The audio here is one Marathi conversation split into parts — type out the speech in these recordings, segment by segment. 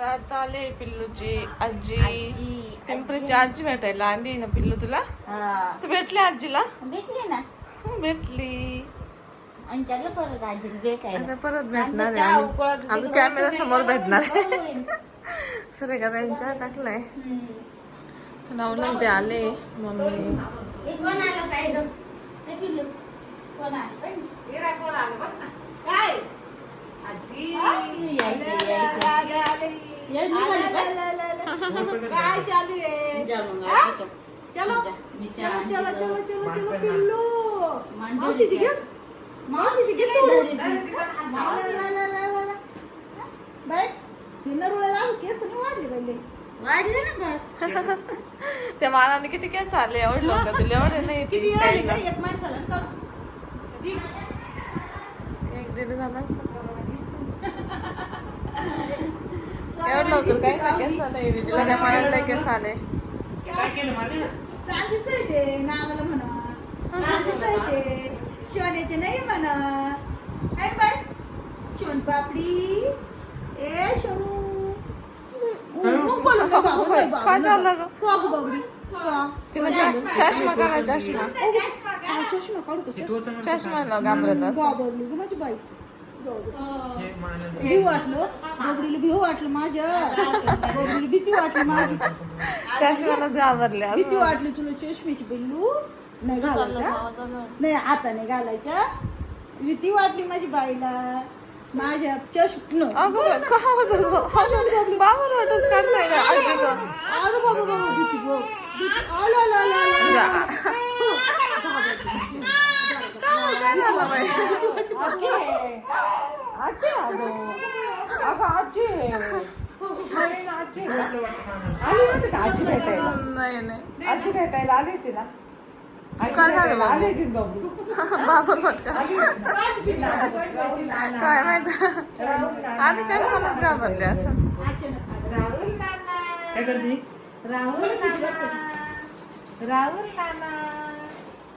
आता आले पिल्लूची आजी पिंपरीची आजी भेटायला आली ना पिल्लू तुला. तू भेटली आजीला भेटली ना भेटली आणि त्याला परत आजीला भेटायला परत भेटणार आहे. अजून कॅमेरा समोर भेटणार. सुरेखा त्यांच्या टाकलाय. लावलं ते आले मम्मी कोण आलं काय गं? पिल्लू. कोण आलं? काय काय चालू आहे? आजी का? चलो. जा. मी चहा चलो आणते चलो गं. चलो चलो चलो पिल्लू. मांडीवर मावशीची घे. घे. मावशीची घे काय केस नाही वाढले पहिले वाढले ना बस. त्या मानाने किती केस आले एवढे लोक दिले एवढे नाही किती माणसाला. एक दीड झाला असं एवढं लवकर काय? काय केस आले तिला त्या मानाने लय केस आले. चांदीचं आहे ते नानाला म्हणा. चांदीचं आहे ते. शिवण्याचे नाही म्हणा. आहे बाय शिवण पापडी ए हो गं? गं बाबडी? तिला चा- चष्मा काढा चष्मा. हा, चष्मा काढू का? चष्मा? लाव माझी बाई. भिव वाटलं? बाबडीला भिव वाटलं माझ्या. बाबडीला भीती वाटली माझी. चष्म्याला घाबरले भीती. वाटली तुला चष्म्याची बेल्लू नाही घालायच्या. नाही आता नाही घालायच्या भीती वाटली माझी बाईला. माझ्या चष्म अगं का? बाबा काढलाय. अरे बाबा बाबा भीती आला. काय झालं बाई? आजी आहे. आजी आहे अगं. अगं आजी आहे. नवीन आजी आहे. आली नव्हती का आजी भेटायला? नाही नाही. आजी भेटायला आली होती ना? आजी काय झालं भेटायला बाबू? आली होती ना बाबू? बाबा रोट का काय माहीत? आधी चष्मालाच घाबरले असं. राहुल नाना. काय करते? राहुल नाना. राहुल नाना.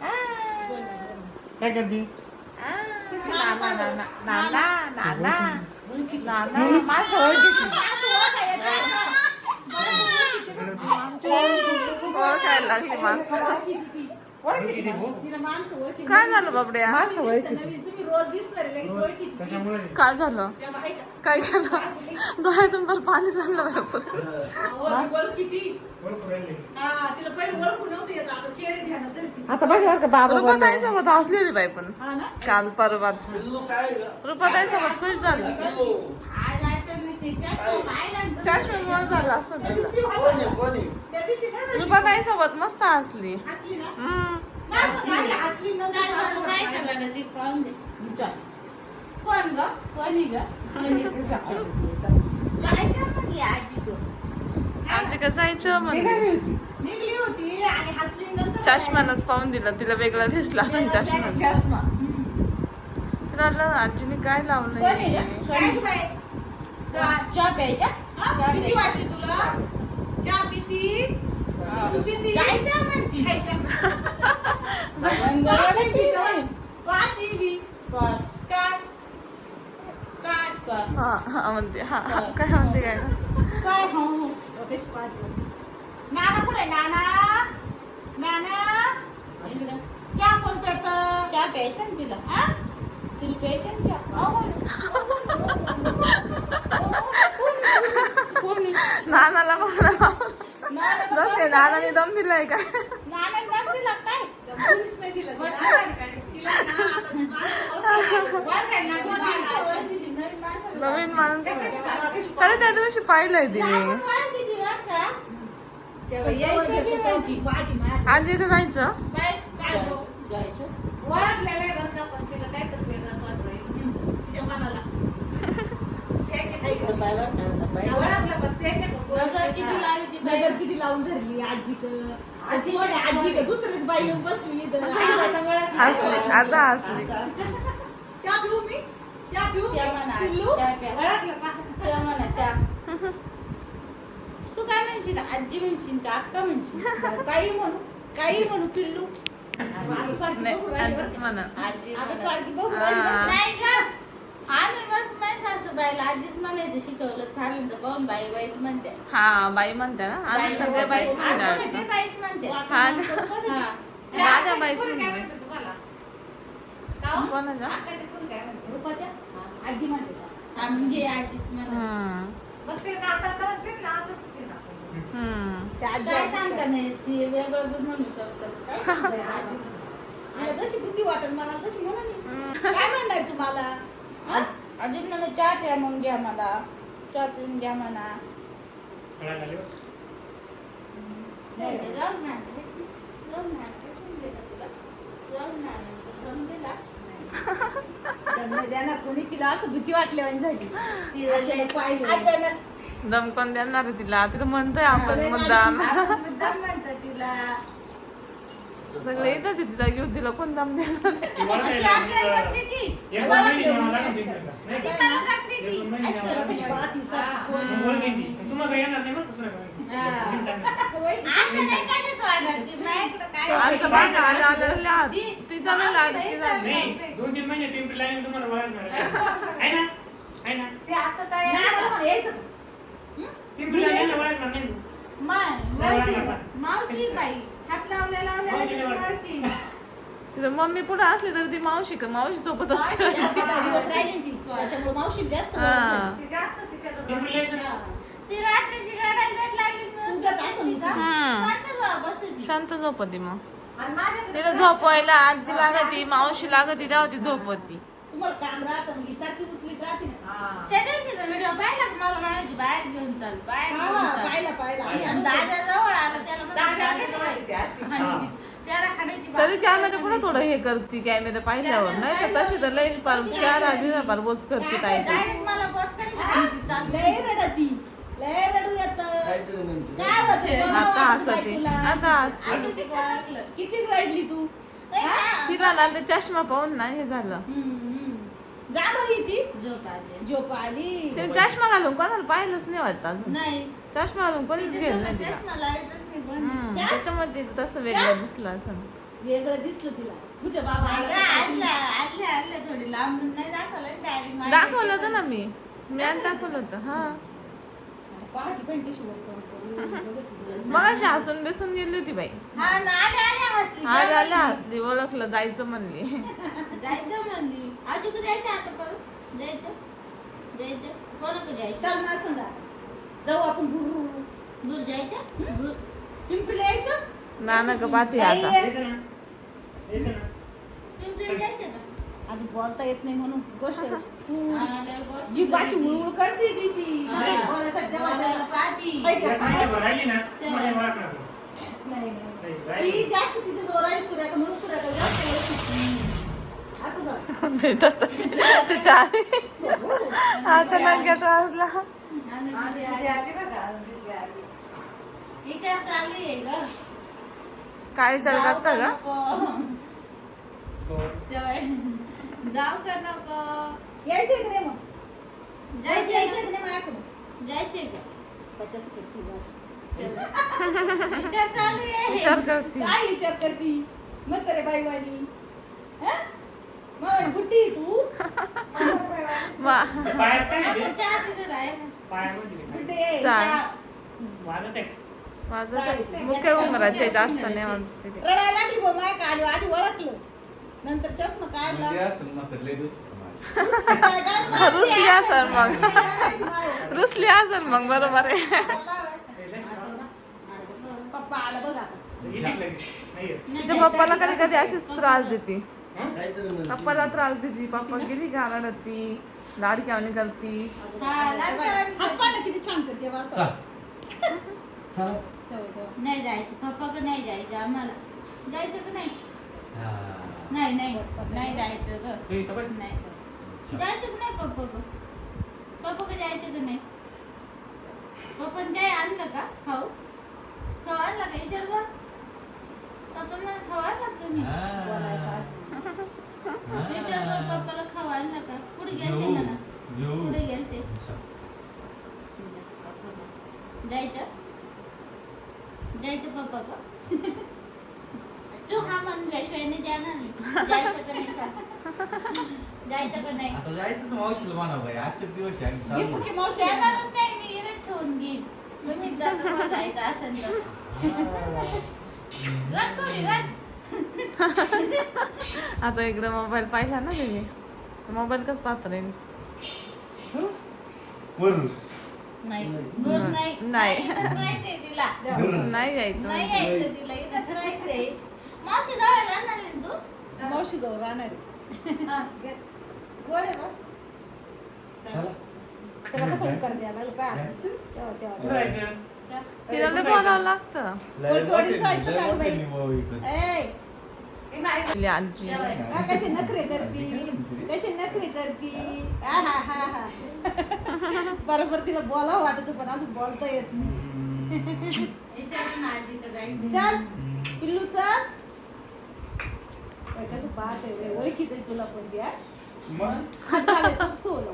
काय करते नाना नाना काय झालं बाबड्या? माणसं ओळखी काय झालं? काय केलं डोळ्यातून तर पाणी चाललं भरपूर हा, आता बघ बरं का बाबा रुपाताई सोबत हसली होती बाई पण. हा ना? काल परवाच. रुपाताई सोबत खुश झाली. आज आजचं मी तिच्या पाहिलं चष्म्यामुळे झालं असं तिला त्या दिवशी ना रडली. रुपाताई सोबत मस्त हसली ना ती पाहून. कोण ग कोणी? जायचं म्हणजे दिलं तिला वेगळं दिसलं असं चष्मा. तिला आजीने काय कोणी चहा प्यायचा हा? चहा भीती प्यायचा. वाटली तुला चहा पिती तू पिती? जायचं म्हणती काय काय? रंगाला पिती नाही. पाहती बी. काय? काय? काय? काय? हा हा म्हणते हा हा. काय म्हणते काय काय हो, हो. लोकेश पाहत बघ. नाना कुठे नाना नाना इकडं. चहा कोण पेत चहा प्यायचा ना तिला तिला प्यायचा ना चहा कोणी नानाला बोला जसे नानाने दम दिलाय आलं? नवीन माणसं तरी त्या दिवशी पाहिलंय तिने. का? की. आजी का जायचं? काय का का, नजर किती लावली ती बाई. नजर किती लावून धरली आजी क आजी? आजी. का दुसरीच बाई येऊन बसली इथं. हसली आता हसली. चहा पिऊ मी? चहा पिऊ? का. तू काय म्हणशील? आजी म्हणशील का? अक्का म्हणशील? काही म्हणू. काही म्हणू पिल्लू. आता सारखी नाही बघू आता. सारखी बघू. नाही ग. आम्ही मस्त माझी सासू सासूबाईला आधीच म्हणायचं शिकवलं पाहून बाई बाईच म्हणते हा बाई म्हणते ना? अनुष्का बाईच म्हणते. बाईच म्हणते हा हा. दादा बाईच म्हणते म्हणते तुम्हाला? का हो? कोणाच्या आकाचे कोण काय म्हणते? रुपाच्या? आजी म्हणते का? आम्ही आजीच म्हणत. हम्म मग ते नाता करते ना आताच ते नातं. हम्म त्या आजी काय आजी सांगता नाही ती म्हणू शकतात. काय सांगताय आजी? मला जशी बुद्धी वाटत मला तशी म्हणा नाही. काय म्हणणार तुम्हाला? हा? अजून मला चहा प्या मग घ्या मला चहा पिऊन घ्या म्हणा कळा झाली बघ. नाही, जाऊन ना. जाऊन ना. तुला. जाऊन ना. जमलेला? जन्म देणार कोणी तिला असं भीती वाटल्यावानी झाली ती अचानक पाहिलं. अचानक दमकन देणार तिला तिला म्हणतोय आपण मुद्दाम मुद्दाम म्हणतो तिला सगळे येतच आहे तिला घेऊन तिला कोण दम नाही. एक दोन महिने घेऊन. नाही का? एक. दोन महिने. मग ती. तुम्हाला काही येणार नाही कसं नाही हा. ती माझ्याकडं काय आता बघ ना, आज आलेले आहात. ती- तिचा नाही लाड तिचा नाही दोन तीन महिने पिंपरी लाईन तुम्हाला ओळखणार आहे ना आहे ना? पिंपरी लाईन तू. माय, नाही. मावशी बाई हात लावल्या लावल्या. तिथं मम्मी पुढे असली तर ती मावशी का मावशी सोबतच जास्त काय दिवस राहिली ती त्याच्यामुळे मावशी जास्त हा. ती जास्त तिच्याकडे ती रात्रीची रडायला जात लागली ना. उगाच असं म्हणते. हम्म. वाटतं बा, बसायची. शांत झोपती मग आणि माझ्याकडे तिला झोपवायला आजी लागती मावशी लागती तेव्हा ती झोपती तुम्हाला काम राहतं मग ही सारखी उचलीत राहते ना हा. त्या दिवशीचा व्हिडिओ पाहिला का मला म्हणायची बाहेर घेऊन चाल बाहेर हा, घेऊन हा, चाल. पाहिला पाहिला आम्ही आणि आणतो. दादा जवळ आला त्याला म्हणलं, दादा दादा कशी जवळ म्हणते ती अशी? आणि. त्याला खाण्याची तरी कॅमेरा पुढे थोडं हे करते कॅमेरा पाहिल्यावर? नाही तर तशी तर लई पार चार बिना पार बोच करते काय ते डायरेक्ट मला बस? चालू लय रडती. लय रडू येत. काहीतरी म्हणते. काय होतं? आता हसते हसते. किती रडली तू? हा? तिला ना ते चष्मा पाहून ना हे झालं. हम्म, हम्म. जा बरी ती झोप आली. झोप आली. ते चष्मा घालून कोणाला पाहिलंच नाही वाटतं अजून. नाही. चष्मा घालून कोणीच गेलं नाही तिला. चष्मा पण. हम्म, त्याच्यामध्ये ते तसं वेगळं दिसलं असं. वेगळं दिसलं तिला. तुझ्या बाबा आला. आणलं, आणलं, आणलं थोडी लांबून नाही दाखवलं डायरेक्ट दाखवलं होतं ना मी. मी आज दाखवलं होतं हा. पाहायची पण कशी बोलतो मग अशी हसून बिसून गेली होती बाई. हा ना आले आले हसली ओळखलं जायचं म्हणली. जायचं म्हणली. आजू का जायचं आता परत? जायचं? जायचं? कोणाकडे जायचं? चल ना सांगा जाऊ आपण गुरु. दूर जायचं? दूर. पिंपरीला यायचं नाना पाठी आता यायचं ना यायचं ना पिंपरीला जायचं का आधी बोलता येत नाही म्हणून गोष्ट जी करीती. उळउळ करते तिची हा. बोलायसाठी तेव्हा. ऐक राहिली ना नाही. नाही, नाही. ती. जास्त म्हणून जास्त. असं बघ. त्याच्या अचानक गेट वाजला आणि आणि दुसरी ती आली. आली बघा, आली. आहे ग. काय विचार जाऊ करता? हो. जाऊ का नको? नाही मग? जायचं माझ्याकडे करते बस. विचार चालू आहे. विचार करते. काय विचार करती? हं? मग गुड्डी तू? काय नाही ते? माझं मुख्य उमराचे जास्त नाही वाजते ते. रडायला लागली बघ माय काढ आधी ओळखलं नंतर चष्मा काढला म्हणजे रुसली? असेल मग काय माहिती माय. रुसली असेल मग बरोबर आहे पप्पा आला बघ. तिच्या पप्पाला कधी कधी अशीच त्रास देते म्हणते. पप्पाला त्रास देते पप्पा गेली का रडती लाडक्यावणी करती हा, हात किती छान करते नाही जायचं. पप्पा का नाही जायचं आम्हाला. जायचं का नाही? हा. नाही नाही. नाही जायचं ग. हे. नाही. जायचं का नाही पप्पा ग पप्पा का जायचं का नाही? पप्पाने काय आणलं का? खाऊ? खाऊ आणला का? विचार बघ पप्पांना खाऊ आणला का तुम्ही हा. विचार बघ पप्पाला खाऊ आणला का कुठे गेलते घेऊ. ना घेऊ. कुठे गेलते चल. जायचं जायचं पप्पा का तू हा म्हणल्याशिवाय नाही जाणार नाही जायचं का नाही सांग जायचं का नाही आता जायचंच मावशीला आजचे दिवस आहे घे चालू. फुकी मावशी नाही मी इथेच ठेवून घेईन. तुम्ही जर तुम्हाला जायचं असेल तर. थोडी रड आता इकडे मोबाईल पाहिला ना तिने. मोबाईल कसं पाहत राहील वरून. नाही. दूर नाही. नाही. इथंच राहायचंय तिला. नाही यायचं. नाही यायचं तिला. इथंच राहायचंय. मावशी जवळ आहे तू? मावशी जवळ राहणार आहे. हा, घे. गोड आहे बघ. त्याला कसं द्यायला का? तेव्हा- तेव्हा-. तिला बोलावं लागतं. ए, आपली आजी. हा, कशी नखरे करती? कशी नखरे करती? हा हा हा हा. बरोबर तिला बोलावं वाटत पण अजून बोलता येत नाही. चल पिल्लू चल. बाई, कसं पाहत आहे ओळखीत आहे तुला पण द्या मग? हात सोलं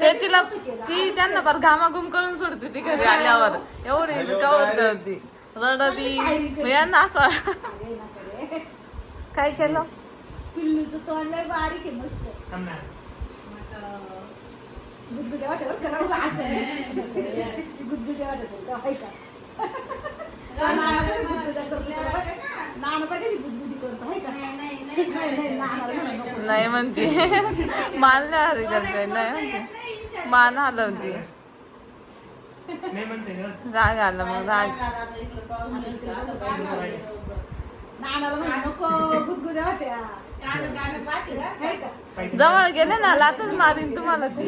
ती तिला. ती त्यांना पर घामाघूम करून सोडते ती घरी आल्यावर एवढी कवर. करते रडती यांना असं. काय केलं पिल्लूचं तोंड बारीक आहे मस्त. गुदगुद्या वाटत बरं. गुदगुद्या वाटत नाही, नाही, नाही, नाही, नाही. नाही म्हणते मान हरी करते नाही म्हणते. मान हलवते. नाही. राग आला मग राग. नानाला नको गुदगुद्या होत्या. जवळ गेले ना लातच मारीन तुम्हाला ती.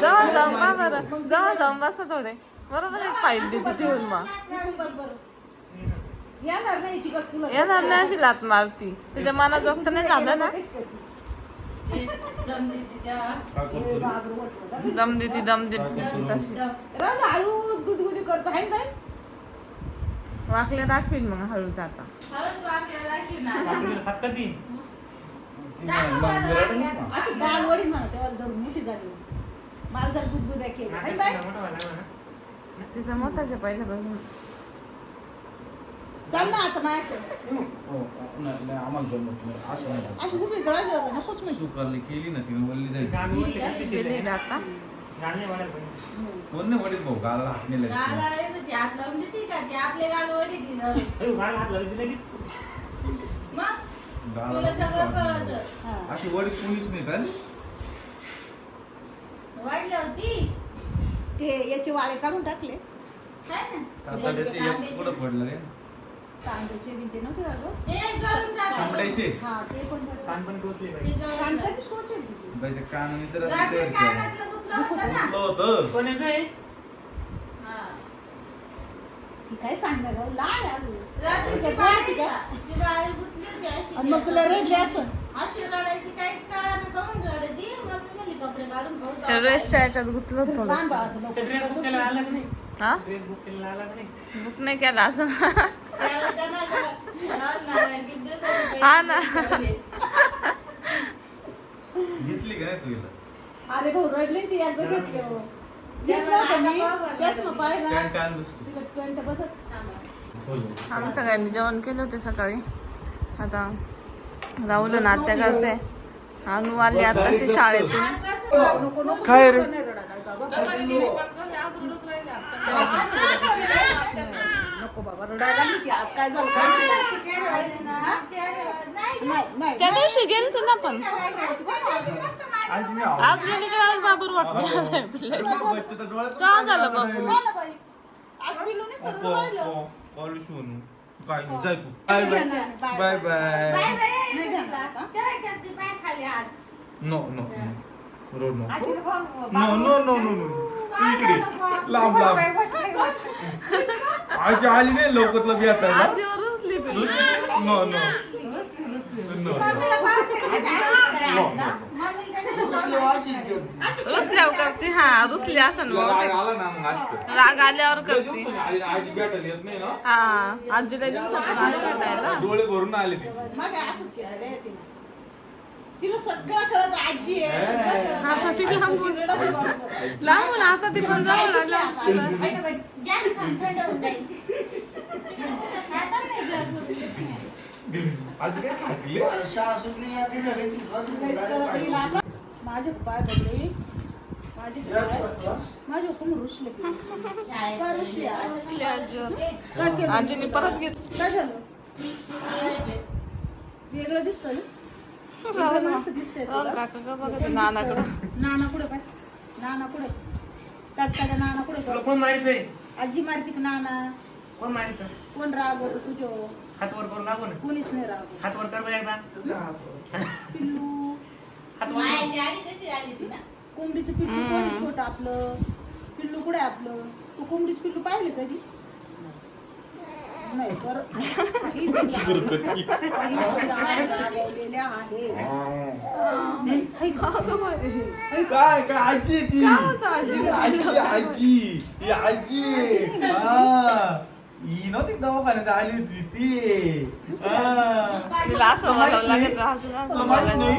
जवळ जाऊन बा बरं जवळ जाऊन बसा थोडे बरोबर एक फाईट देते ठेवून मग. येणार नाही ती अशी लात मारती तिच्या मनाजोगत नाही झालं ना? दम देते. दम देती तशी? वाकले दाखवील मग हळूच आता अशी डाल वडी म्हणा तेव्हा धरून मोठी झाली. मला जर गुदगुद्या केल्या लागला. तिचा मोठाचे पहिल्यापासून चल ना आता माझ्याकडे हो, नाही नाही, आम्हाला जमत नाही असं नाही. अशी दुसरी डोळा नकोच म्हणजे सुकारली केली ना तिने वल्ली जाईल गेली आता. कोण नाही वडील भाऊ? गाला हात नाही गाल लागत. आले तर ती हात लावून देते का? ती आपले गाल वडी दिलं. गाणं हात लावायची लगेच. हा. अशी वडी कोणीच नाही का वाढली होती ते याचे वाळे काढून टाकले. काय. पुढं पडलं रे कांद्याचे नव्हते हा. कान पण टोचले जातं. कधीच कान मी तर रात्री उठलं कानातलं गुंतलं होतं ना. होतं. कोणाचं आहे? हा. ती काय सांगणार गं? लहान आहे अजून. रात्री काय ती बोलती बाळी- का? ती बाळी गुंतली होती अशी. आणि मग तुला रडली असं अशी रडायची काहीच कळालं का म्हणून रडती मम्मी म्हणली कपडे काढून पाहू त्या ड्रेसच्या याच्यात गुतलं थोडं बाळाचं ड्रेस बुक केला आला का नाही हा ड्रेस बुक केलेला आला का नाही बुक नाही केला असं त्यांना जरा- किती पैसे हा ना. घेतली का नाही तुला अरे भाऊ रडली ती एकदा घेतली हो. घेतलं होतं मी. चष्मा पाहिला. पॅन्ट आण दुसरी तिला पॅन्ट बसत थांबा. आम्ही सगळ्यांनी जेवण केलं होते सकाळी. आता राहुल नात्या करते. अनु आली आताशी शाळेतून. नको नको काय रे? नको, नाही रडायला बाबा. नको बाबा रडायला ती आज काय झालं? काय. नाही. नाही नाही त्या दिवशी गेली ती ना पण. आज मी आव- आज गेली की डायरेक्ट बाबूर वाटलं डोळ्यात का झालं बाबू हो. नाही, bye bye. Bye bye. Bye bye. नाही. No no road no? No no no no? No काय इकडे? लांब लांब आजी आली नाही लवकर लग पिल्लू. नो नो रुसल्यावर करते. हा रुसली असं राग आल्यावर लय करते. दिवसांनी आली आजी भेटायला येत नाही ना? हा आजीला दिवसातून आली भेटायला. डोळे भरून आले तिचे मग असंच केलं रे तिने तिला सगळं कळत आजी आहे सगळं कळत. असं ती लांबून रडत आहे बाबा. लांबून असं ती पण जाऊ लागला आहे ना बाई? द्या ना खाऊन, थंड होऊन जाईल. आता नाही गं. आज काय खाकले काहीच कळत नाही हिला आता. माझे पाय पडले माझे पाय माझे हुकूम रुसले पाय रुसले आज. बसली आजीवर काय केलं? आजीने परत घेत काय झालं वेगळं दिसतं ना? नानाकडं. नाना कुठे नाना कुठे? नाना कुठे तुला कोण मारितोय आजी मारती का नाना? कोण मारित कोण रागवतो तुझ्यो? हात वर करून ना. कोणीच नाही रागवत. हात वर कर एकदा. पिल्लू. हात वर कर. मायाची आली कशी आली ती ना? कोंबडीचं पिल्लू कोणी छोटं आपलं? पिल्लू कुठे आपलं? तू कोंबडीचं पिल्लू पाहिलं कधी? नाही तर काही लावलेल्या आहेत काय काय आजी? ती आजी आजी. ती आजी. हा. ही नव्हती दवाखान्यात आली होती ती. हा. नाही?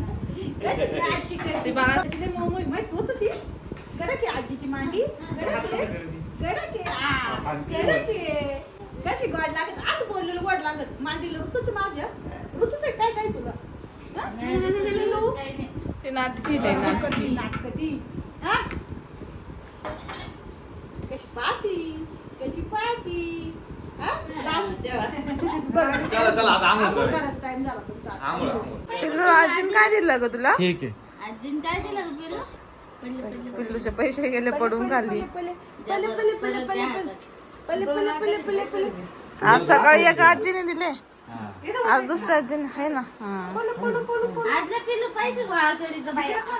ती बाळा- माहीत होत. ती आजीची मांडी. आ, कशी गोड लागत? असं बोललेलं गोड लागत. मांडीला ऋतूच माझ्या. ऋतूच आहे काय काय तुला? ती नाटकी नाटकती हा? कशी पाहती? कशी पाहती. अजून काय दिलं ग तुला अजून काय दिलं पिल्लूचे पैसे गेले पडून खाली आज सकाळी एका आजीने दिले आज दुसऱ्या आजीने आहे ना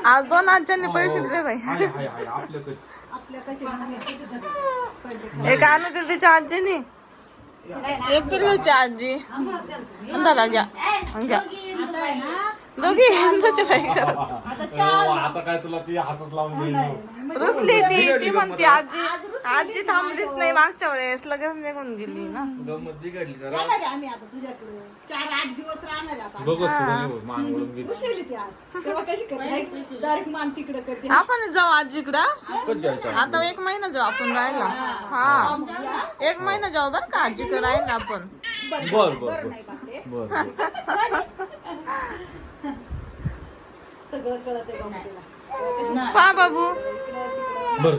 आज दोन आजींनी पैसे दिले बाई एका आणू हाय, तिच्या आजीने एक पिल्लू आजी अंधारा घ्या घ्या दोघी हिंदूचे करत आता हो, आता काय तुला ती हातच लावून देईल रुसली ती ती म्हणते आजी आजी थांबलीच नाही मागच्या वेळेस लगेच निघून गेली ना. गंमत बिघडली जरा. राहणार आहे आम्ही आता तुझ्याकडे चार आठ दिवस राहणार आहे आता. बघत सुरू मान वळून गेली उशिरली ती आज. तेव्हा कशी करते? डायरेक्ट मान तिकडे करते. आपण जाऊ आजीकडं. कधी जायचं आता एक महिना जाऊ आपण राहायला. हा. एक महिना जाऊ बर का आजीकडे राहायला आपण. बर बर बरं नाही पाहते बर सगळं कळत आहे बाबू. बर